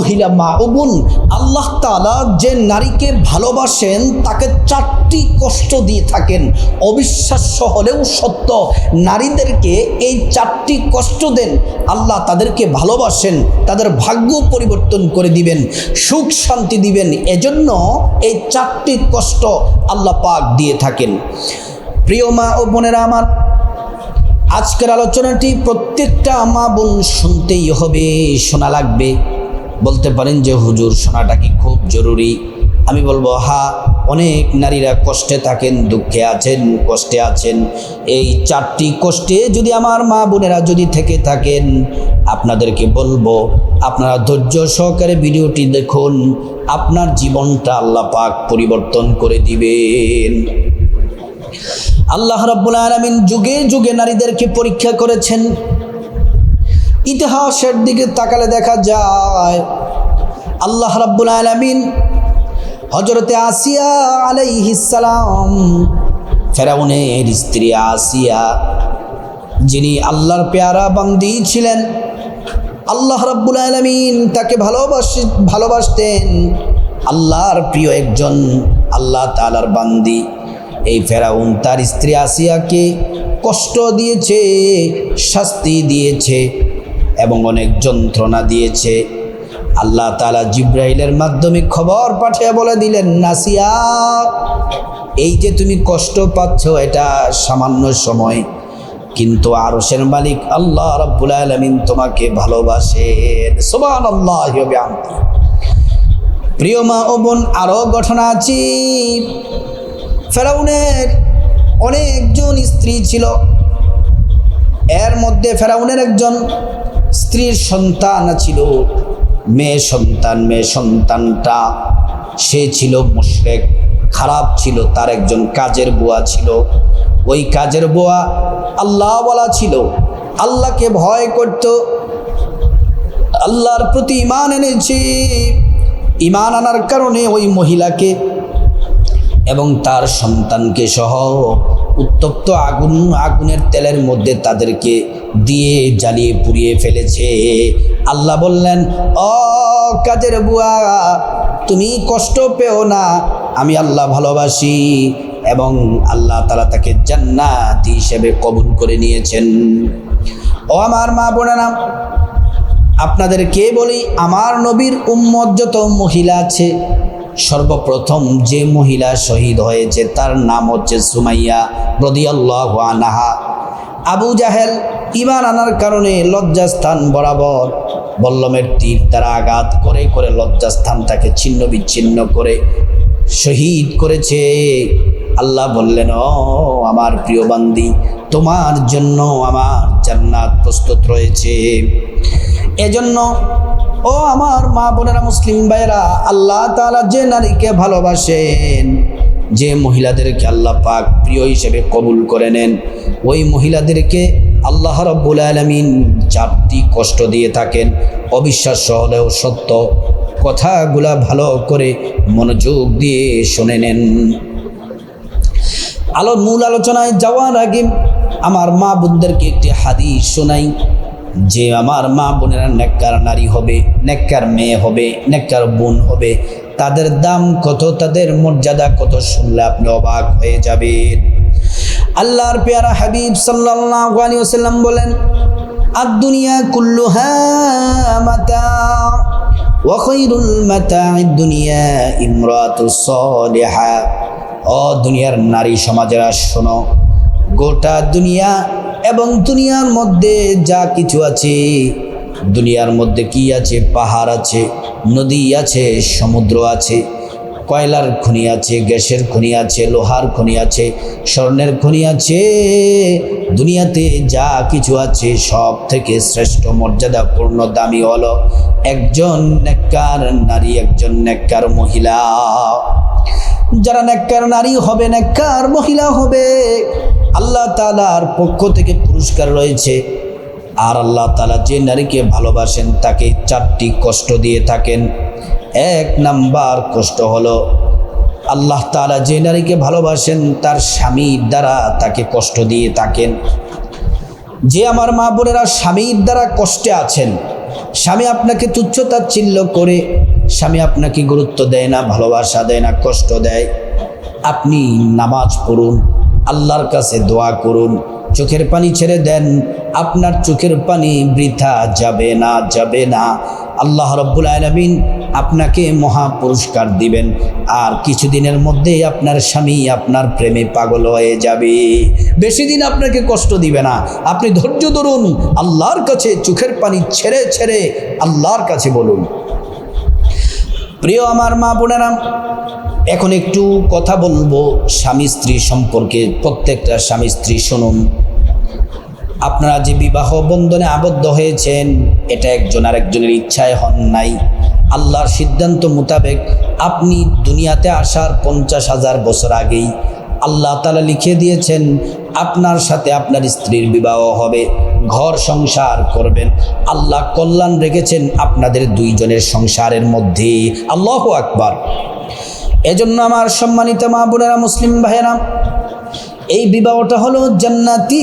মহিলা মা ও বোন, আল্লাহ তালা যে নারীকে ভালোবাসেন, তাকে চারটি কষ্ট দিয়ে থাকেন। অবিশ্বাস্য হলেও সত্য, নারীদেরকে এই চারটি কষ্ট দেন, আল্লাহ তাদেরকে ভালোবাসেন, তাদের ভাগ্য পরিবর্তন করে দিবেন, সুখ শান্তি দিবেন। এজন্য এই চারটি কষ্ট আল্লাহ পাক দিয়ে থাকেন। প্রিয় মা ও বোনেরা আমার, আজকের আলোচনাটি প্রত্যেকটা মা বোন শুনতেই হবে, শোনা লাগবে। বলতে পারেন যে, হুজুর, শোনাটা কি খুব জরুরি? আমি বলব, হা, অনেক নারীরা কষ্টে থাকেন, দুঃখে আছেন, কষ্টে আছেন। এই চারটি কষ্টে যদি আমার মা বোনেরা যদি থেকে থাকেন, আপনাদেরকে বলব, আপনারা ধৈর্য সহকারে ভিডিওটি দেখুন, আপনার জীবনটা আল্লাহ পাক পরিবর্তন করে দিবেন। আল্লাহ রাব্বুল আলামিন যুগে যুগে নারীদেরকে পরীক্ষা করেছেন। ইতিহাসের দিকে তাকালে দেখা যায় আল্লাহ রাব্বুল আলামিন হজরতে আসিয়া আলাইহিসসালাম ফেরাউনের স্ত্রী আসিয়া, যিনি আল্লাহর পেয়ারা বান্দি ছিলেন, আল্লাহ রাব্বুল আলামিন তাকে ভালোবাসি, ভালোবাসতেন। আল্লাহর প্রিয় একজন আল্লাহ তাআলার বান্দি। এই ফেরাউন তার স্ত্রী আসিয়াকে কষ্ট দিয়েছে, শাস্তি দিয়েছে এবং অনেক যন্ত্রণা দিয়েছে। আল্লাহ তালা জিব্রাইলের মাধ্যমে খবর পাঠিয়ে বলে দিলেন, নাসিয়া, এই যে তুমি কষ্ট পাচ্ছ, এটা সামান্য সময়। কিন্তু আর আরশের মালিক আল্লাহ রব্বুল আলমিন তোমাকে ভালোবাসেন। সোমান আল্লাহ প্রিয় মা ও বোন আরও ঘটনা আছি। ফেরাউনের অনেকজন স্ত্রী ছিল। এর মধ্যে ফেরাউনের একজন স্ত্রীর সন্তান ছিল। মেয়ে সন্তান, মেয়ে সন্তানটা, সে ছিল মুশরেক, খারাপ ছিল, তার একজন কাজের বুয়া ছিল। ওই কাজের বুয়া আল্লাহ বলা ছিল। আল্লাহকে ভয় করত। আল্লাহর প্রতি ইমান এনেছে। ইমান আনার কারণে ওই মহিলাকে এবং তার সন্তানকে সহ উত্তপ্ত আগুন, আগুনের তেলের মধ্যে তাদেরকে দিয়ে, জ্বালিয়ে, পুড়িয়ে ফেলেছে। আল্লাহ বললেন অ কাজের বুয়া, তুমি কষ্ট পেও না, আমি আল্লাহ ভালোবাসি। এবং আল্লাহ তারা তাকে জান্নাতি হিসেবে কবুল করে নিয়েছেন। ও আমার মা বোনেরা, আপনাদেরকে বলি, আমার নবীর উম্মত যত মহিলা আছে সর্বপ্রথম যে মহিলা শহীদ হয়েছে, তার নাম হচ্ছে সুমাইয়া রদিয়াল্লাহ আনাহা। আবু জাহেল ইমান আনার কারণে লজ্জাস্থান বরাবর বল্লমের তীর দ্বারা আঘাত করে করে লজ্জাস্থানটাকে ছিন্ন বিচ্ছিন্ন করে শহীদ করেছে। আল্লাহ বললেন, ও আমার প্রিয় বান্দি, তোমার জন্য আমার জান্নাত প্রস্তুত রয়েছে। এজন্য ও আমার মা বোনেরা মুসলিম ভাইয়েরা, আল্লাহ তাআলা যে নারীকে ভালোবাসেন, যে মহিলাদেরকে আল্লাহ পাক প্রিয় হিসেবে কবুল করে নেন, ওই মহিলাদেরকে আল্লাহ রব্বুল আলমিন চারটি কষ্ট দিয়ে থাকেন। অবিশ্বাস্য হলেও সত্য কথাগুলা ভালো করে মনোযোগ দিয়ে শুনে নেন। আলো মূল আলোচনায় যাওয়ার আগে আমার মা বোনদেরকে একটি হাদিস শোনাই। যে আমার মা বোনেরা নেককার নারী হবে, নেককার মেয়ে হবে, নেককার বোন হবে, তাদের দাম কত, তাদের মর্যাদা কত শুনলে আপনি অবাক হয়ে যাবেন। আল্লাহর পেয়ারা হাবিব সাল্লাল্লাহু আলাইহি ওয়াসাল্লাম বলেন আর দুনিয়া কুল্লুহা মাতা, ওয়া ও দুনিয়ার নারী সমাজেরা শোনো গোটা দুনিয়া এবং দুনিয়ার মধ্যে যা কিছু আছে, দুনিয়ার মধ্যে কি আছে? পাহাড় আছে, নদী আছে, সমুদ্র আছে, কয়লার খনি আছে, গ্যাসের খনি আছে, লোহার খনি আছে, স্বর্ণের খনি আছে। দুনিয়াতে যা কিছু আছে, সব থেকে শ্রেষ্ঠ মর্যাদাপূর্ণ, দামি হলো একজন নেককার নারী, একজন নেককার মহিলা। যারা নেককার নারী হবে, নেককার মহিলা হবে, আল্লাহ তালার পক্ষ থেকে পুরস্কার রয়েছে। আর আল্লাহ তালা যে নারীকে ভালোবাসেন, তাকে চারটি কষ্ট দিয়ে থাকেন। এক নাম্বার কষ্ট হলো, আল্লাহ তালা যে নারীকে ভালোবাসেন, তার স্বামীর দ্বারা তাকে কষ্ট দিয়ে থাকেন। যে আমার মা বোনেরা স্বামীর দ্বারা কষ্টে আছেন, স্বামী আপনাকে তুচ্ছ তাচ্ছিল্য করে স্বামী আপনাকে গুরুত্ব দেয় না, ভালোবাসা দেয় না, কষ্ট দেয়। আপনি নামাজ পড়ুন, আল্লাহর কাছে দোয়া করুন। চোখের পানি ছেড়ে দেন, আপনার চোখের পানি বৃথা যাবে না যাবে না। আল্লাহ রব্বুল আলমিন আপনাকে মহা পুরস্কার দিবেন। আর কিছুদিনের মধ্যেই আপনার স্বামী আপনার প্রেমে পাগল হয়ে যাবে। বেশি দিন আপনাকে কষ্ট দিবে না। আপনি ধৈর্য ধরুন, আল্লাহর কাছে চোখের পানি ছেড়ে ছেড়ে আল্লাহর কাছে বলুন। প্রিয় আমার মা বোনেরা, এখন একটু কথা বলব স্বামী স্ত্রী সম্পর্কে। প্রত্যেকটা স্বামী স্ত্রী শুনুন। আপনারা যে বিবাহ বন্ধনে আবদ্ধ হয়েছেন, এটা একজন আরেকজনের ইচ্ছায় হন নাই। আল্লাহর সিদ্ধান্ত মোতাবেক আপনি দুনিয়াতে আসার পঞ্চাশ হাজার বছর আগেই আল্লাহ তালা লিখে দিয়েছেন আপনার সাথে আপনার স্ত্রীর বিবাহ হবে, ঘর সংসার করবেন। আল্লাহ কল্যাণ রেখেছেন আপনাদের দুইজনের সংসারের মধ্যে। আল্লাহ আকবার। এজন্য আমার সম্মানিত মা বোনেরা, মুসলিম ভাইয়েরা, এই বিবাহটা হলো জান্নাতি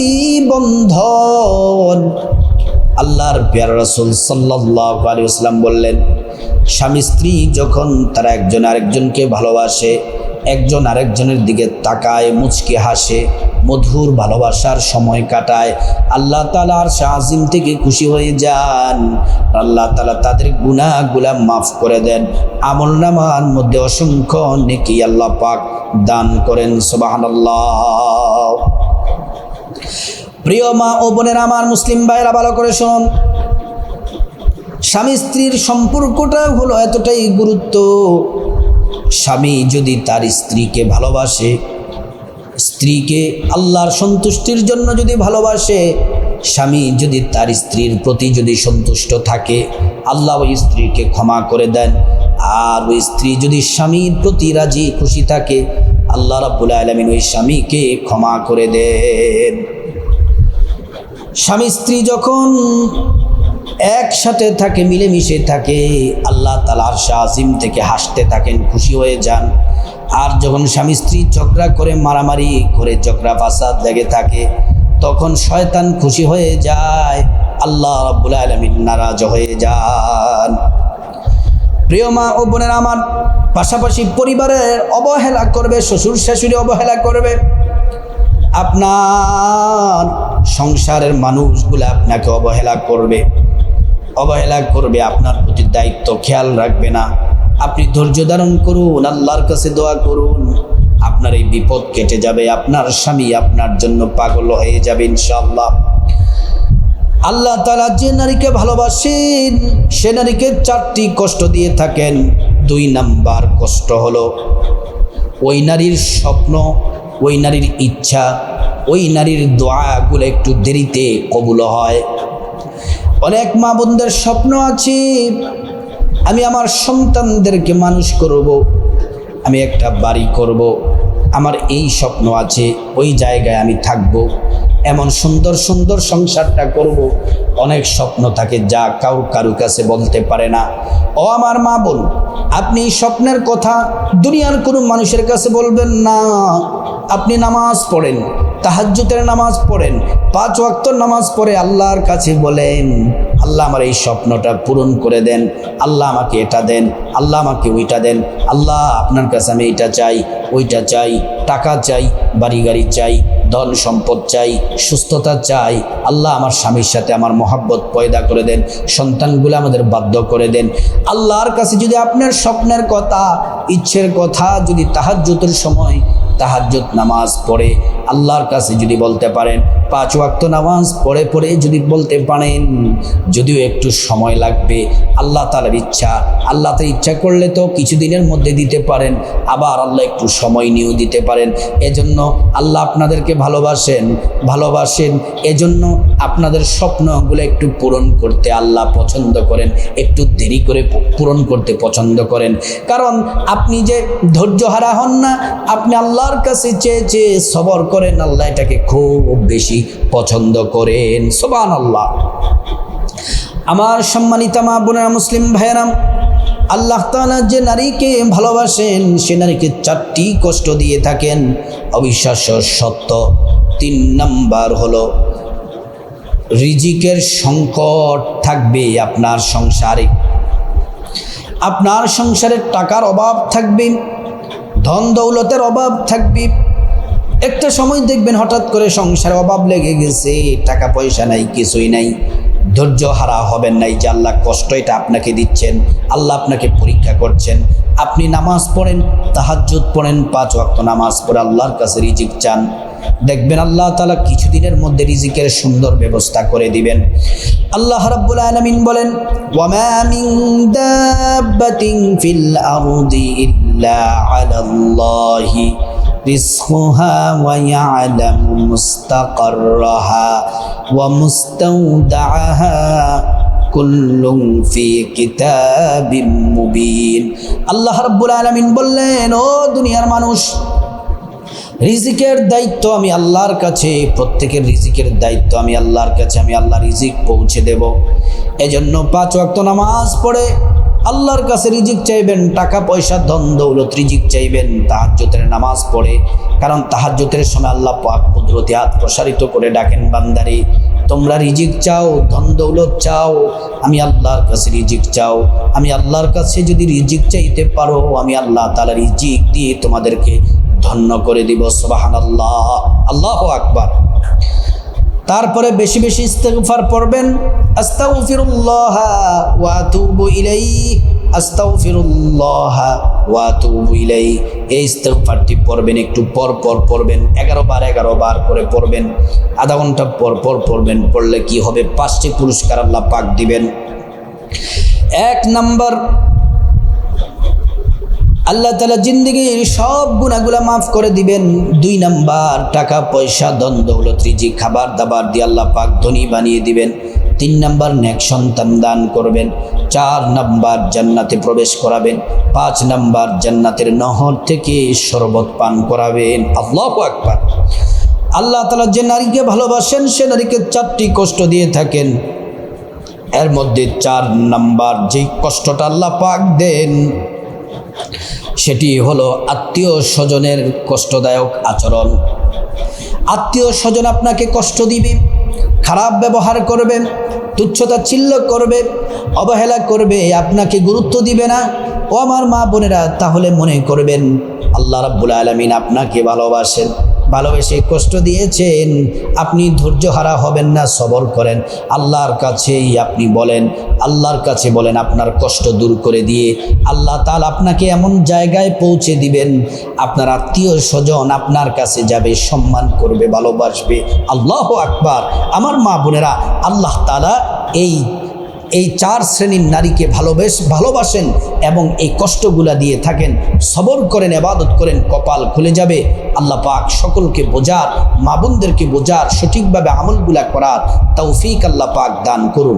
বন্ধন। আল্লাহর পেয়ার রসুল সাল্লাহ আলিয়াল্লাম বললেন, স্বামী স্ত্রী যখন তারা একজন আরেকজনকে ভালোবাসে একজন আরেকজনের দিকে তাকায়, মুচকে হাসে, মধুর ভালোবাসার সময় কাটায়। আল্লাহ তালার শাহিম থেকে খুশি হয়ে যান। আল্লাহ তালা তাদের গুণাগুলা মাফ করে দেন। আমল নামার মধ্যে অসংখ্য নেকি আল্লাহ পাক দান করেন সোবাহান প্রিয় মা ও বোনের আমার মুসলিম ভাইরা ভালো করে শোন স্বামী স্ত্রীর সম্পর্কটা হলো এতটাই গুরুত্ব। স্বামী যদি তার স্ত্রীকে ভালোবাসে, স্ত্রীকে আল্লাহর সন্তুষ্টির জন্য যদি ভালোবাসে, স্বামী যদি তার স্ত্রীর প্রতি যদি সন্তুষ্ট থাকে, আল্লাহ ওই স্ত্রীকে ক্ষমা করে দেন। আর ওই স্ত্রী যদি স্বামীর প্রতি রাজি, খুশি থাকে, আল্লাহ রাবুল আলমিন ওই স্বামীকে ক্ষমা করে দেন। স্বামী স্ত্রী যখন একসাথে থাকে, মিলেমিশে থাকে। আল্লাহ তালার শাহিম থেকে হাসতে থাকেন, খুশি হয়ে যান। আর যখন স্বামী স্ত্রী ঝগড়া করে, মারামারি করে, ঝগড়া ফাসাদ লেগে থাকে, তখন শয়তান খুশি হয়ে যায়। আল্লাহ রব্বুল আলমিন নারাজ হয়ে যান। প্রিয় মা ও বোনের, আমার পাশাপাশি পরিবারের অবহেলা করবে, শ্বশুর শাশুড়ি অবহেলা করবে। আপনার সংসারের মানুষগুলো আপনাকে অবহেলা করবে। অবহেলা করবে, আপনার প্রতি দায়িত্ব খেয়াল রাখবে না। আপনি ধৈর্য ধারণ করুন, আল্লাহর কাছে দোয়া করুন। আপনার এই বিপদ কেটে যাবে, আপনার স্বামী আপনার জন্য পাগল হয়ে যাবে ইনশাল্লাহ আল্লাহ তালা যে নারীকে ভালোবাসেন, সে নারীকে চারটি কষ্ট দিয়ে থাকেন। দুই নাম্বার কষ্ট হলো, ওই নারীর স্বপ্ন, ওই নারীর ইচ্ছা, ওই নারীর দোয়াগুলো একটু দেরিতে কবুল হয়। অনেক মা বোনদের স্বপ্ন আছে, আমি আমার সন্তানদেরকে মানুষ করব, আমি একটা বাড়ি করব, আমার এই স্বপ্ন আছে, ওই জায়গায় আমি থাকব। এমন সুন্দর সুন্দর সংসারটা করব। অনেক স্বপ্ন থাকে, যা কাউ কারু কাছে বলতে পারে না। ও আমার মা বোন, আপনি স্বপ্নের কথা দুনিয়ার কোনো মানুষের কাছে বলবেন না। আপনি নামাজ পড়েন তাহাজ্জুতের নামাজ পড়েন, পাঁচ ওয়াক্ত নামাজ পড়ে আল্লাহর কাছে বলেন, আল্লাহ আমার এই স্বপ্নটা পূরণ করে দেন, আল্লাহ আমাকে এটা দেন, আল্লাহ আমাকে ওইটা দেন, আল্লাহ আপনার কাছে আমি এইটা চাই, ওইটা চাই, টাকা চাই, বাড়ি গাড়ি চাই ধন সম্পদ চাই, সুস্থতা চাই, আল্লাহ আমার স্বামীর সাথে আমার মহাব্বত পয়দা করে দেন, সন্তানগুলো আমাদের বাধ্য করে দেন। আল্লাহর কাছে যদি আপনার স্বপ্নের কথা, ইচ্ছের কথা, যদি তাহাজ্জুতের সময় তাহাজ্জুদ নামাজ পড়ে, আল্লাহর কাছে যদি বলতে পারেন, পাঁচ ওয়াক্ত নামাজ পড়ে পড়ে যদি বলতে পারেন, যদিও একটু সময় লাগবে, আল্লাহ তালার ইচ্ছা, আল্লাহ তার ইচ্ছা করলে তো কিছুদিনের মধ্যে দিতে পারেন, আবার আল্লাহ একটু সময় নিয়েও দিতে পারেন। এজন্য আল্লাহ আপনাদেরকে ভালোবাসেন ভালোবাসেন, এজন্য আপনাদের স্বপ্নগুলো একটু পূরণ করতে আল্লাহ পছন্দ করেন, একটু দেরি করে পূরণ করতে পছন্দ করেন। কারণ আপনি যে ধৈর্য হারা হন না, আপনি আল্লাহর কাছে চেয়ে চেয়ে সবর করেন, আল্লাহ এটাকে খুব বেশি পছন্দ করেন। সোবান আল্লাহ আমার সম্মানিতা মা বোনেরা মুসলিম ভাইয়েরাম আল্লাহ তালা যে নারীকে ভালোবাসেন, সে নারীকে চারটি কষ্ট দিয়ে থাকেন। অবিশ্বাস্য সত্য, তিন নাম্বার হলো রিজিকের সংকট থাকবে আপনার সংসারে। আপনার সংসারের টাকার অভাব থাকবে ধন দৌলতের অভাব থাকবে। একটা সময় দেখবেন হঠাৎ করে সংসারে অভাব লেগে গেছে টাকা পয়সা নাই, কিছুই নাই, ধৈর্য হারা হবেন নাই যে আল্লাহ কষ্ট এটা আপনাকে দিচ্ছেন, আল্লাহ আপনাকে পরীক্ষা করছেন। আপনি নামাজ পড়েন, তাহাজ্জুদ পড়েন, পাঁচ ওয়াক্ত নামাজ পড়ে আল্লাহর কাছে রিজিক চান। দেখবেন আল্লাহ তালা কিছুদিনের মধ্যে রিজিকের সুন্দর ব্যবস্থা করে দিবেন। আল্লাহ রাব্বুল আলামিন বলেন ফিল আলাল্লাহি রিজকুহা ওয়া ইয়ালামু মুস্তাকাররাহা ওয়া মুস্তাওদাআহা কুল্লুম ফি কিতাবিম মুবিন। আল্লাহ রাব্বুল আলামিন বললেন, ও দুনিয়ার মানুষ, রিজিকের দায়িত্ব আমি আল্লাহর কাছে, প্রত্যেকের রিজিকের দায়িত্ব আমি আল্লাহর কাছে, আমি আল্লাহ রিজিক পৌঁছে দেব। এজন্য পাঁচ ওয়াক্ত নামাজ পড়ে আল্লাহর কাছে রিজিক চাইবেন, টাকা পয়সা, ধন দৌলত রিজিক চাইবেন তাহাজ্জতের নামাজ পড়ে। কারণ তাহাজ্জতের সময় আল্লাহ পাক কুদরতি হাত প্রসারিত করে ডাকেন বান্দারি, তোমরা রিজিক চাও, ধন দৌলত চাও, আমি আল্লাহর কাছে রিজিক চাও। আমি আল্লাহর কাছে যদি রিজিক চাইতে পারো, আমি আল্লাহ তালা রিজিক দিয়ে তোমাদেরকে ধন্য করে দিব সুবাহান আল্লাহ আল্লাহ আকবার। তারপরে বেশি বেশি ইস্তেগফার পড়বেন, আস্তাগফিরুল্লাহ ওয়া আতুবু ইলাইহি, আস্তাগফিরুল্লাহ ওয়া আতুবু ইলাইহি। এই ইস্তেগফারটি পড়বেন, একটু পর পর পড়বেন, এগারো বার এগারো বার করে পড়বেন, আধা ঘণ্টা পর পর পড়বেন, পড়লে কি হবে? পাঁচটি পুরস্কার আল্লাহ পাক দিবেন। এক নাম্বার আল্লাহ তালা জিন্দগির সব গুণাগুলা মাফ করে দিবেন। দুই নাম্বার, টাকা, পয়সা দন দৌলত রিজি খাবার, দাবার দিয়ে আল্লাহ পাক ধনী বানিয়ে দিবেন। তিন নাম্বার, নেক সন্তান দান করবেন। চার নাম্বার, জান্নাতে প্রবেশ করাবেন। পাঁচ নাম্বার, জান্নাতের নহর থেকে শরবত পান করাবেন। আল্লাহ আকবার। আল্লাহ তালা যে নারীকে ভালোবাসেন, সে নারীকে চারটি কষ্ট দিয়ে থাকেন। এর মধ্যে চার নাম্বার, যেই কষ্টটা আল্লাহ পাক দেন সেটি হলো আত্মীয় স্বজনের কষ্টদায়ক আচরণ। আত্মীয় স্বজন আপনাকে কষ্ট দিবে, খারাপ ব্যবহার করবে, তুচ্ছতা চিল্ল করবে, অবহেলা করবে, আপনাকে গুরুত্ব দিবে না। ও আমার মা বোনেরা তাহলে মনে করবেন, আল্লাহ রাব্বুল আলমিন আপনাকে ভালোবাসেন। ভালোবেসে কষ্ট দিয়েছেন, আপনি ধৈর্য হারা হবেন না, সবর করেন। আল্লাহর কাছেই আপনি বলেন, আল্লাহর কাছে বলেন আপনার কষ্ট দূর করে দিয়ে। আল্লাহ তাল আপনাকে এমন জায়গায় পৌঁছে দিবেন, আপনার আত্মীয় স্বজন আপনার কাছে যাবে, সম্মান করবে, ভালোবাসবে। আল্লাহ আকবার। আমার মা বোনেরা, আল্লাহ তালা এই এই চার শ্রেণির নারীকে ভালোবেস, ভালোবাসেন এবং এই কষ্টগুলা দিয়ে থাকেন। সবর করেন এবাদত করেন, কপাল খুলে যাবে। আল্লাহ পাক সকলকে বোঝার, মা বোনদেরকে বোঝার, সঠিকভাবে আমলগুলা করার তৌফিক আল্লাহ পাক দান করুন।